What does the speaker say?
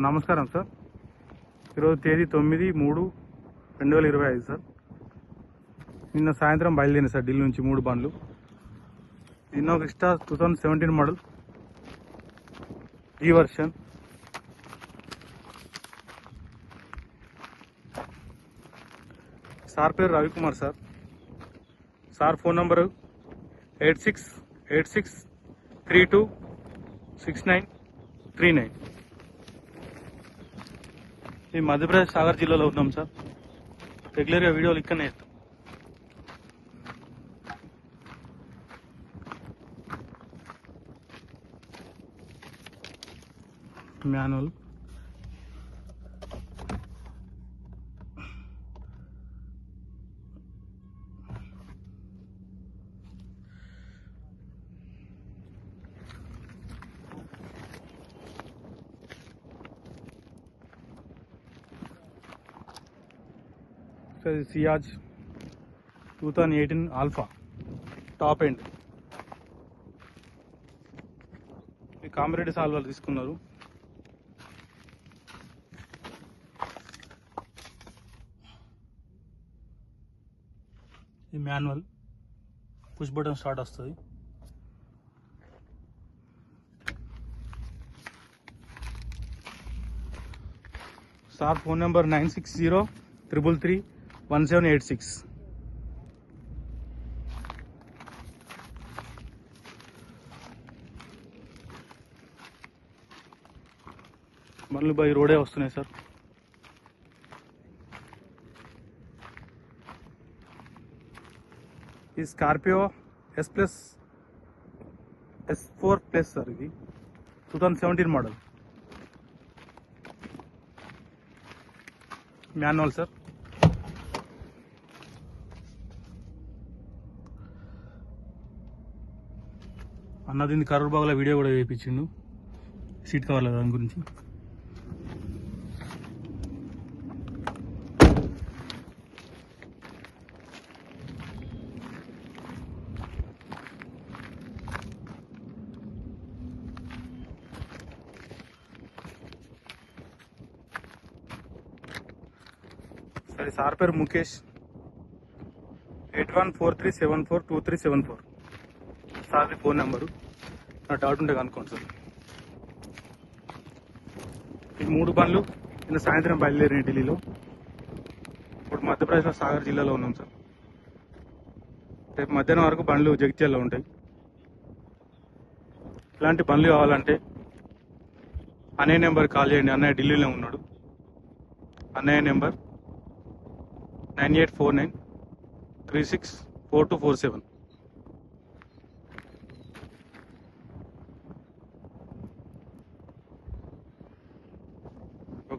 Sir నమస్కారం sir. ఈరోజు తేదీ తొమ్మిది మూడు రెండు వేల ఇరవై ఐదు సార్. నిన్న సాయంత్రం బయలుదేరింది సార్ ఢిల్లీ నుంచి మూడు బండ్లు. Innova Crysta two thousand seventeen model ఈ వర్షన్ సార్ పేరు Ravikumar sir. Sir phone number eight six eight six three two six nine three nine. మేము మధ్యప్రదేశ్ సాగర్ జిల్లాలో ఉన్నాం సార్. రెగ్యులర్గా వీడియోలు ఇక్కడనే చేస్తాం. మ్యానువల్. ఒకసారి Ciaz two thousand eighteen alpha top end. మీ కామిరెడ్డి సాల్వాలు తీసుకున్నారు. ఈ మాన్యువల్ పుష్ బటన్ స్టార్ట్ వస్తుంది. Sir phone number nine six zero triple three one seven eight six. మళ్ళీ బై రోడే వస్తున్నాయి సార్. ఈ Scorpio S plus S four plus sir ఇది. Two thousand seventeen model. Manual sir. అన్న దీన్ని Karur బాగుల video కూడా వేయించిండు seat కవర్ల దాని గురించి? సరే సార్ పేరు Mukesh. Eight one four three seven four two three seven four. Sir phone number. నా డౌట్ ఉంటే కనుక్కోండి సార్. ఈ మూడు పనులు నిన్న సాయంత్రం బయలుదేరినాయి ఢిల్లీలో. ఇప్పుడు మధ్యప్రదేశ్లో సాగర్ జిల్లాలో ఉన్నాం సార్. రేపు మధ్యాహ్నం వరకు బండ్లు జగిత్యాల్లో ఉంటాయి. ఇలాంటి పనులు కావాలంటే అన్నయ్య నెంబర్ కాల్ చేయండి. అన్నయ్య ఢిల్లీలో ఉన్నాడు. అన్నయ్య number nine eight four nine three six four two four seven.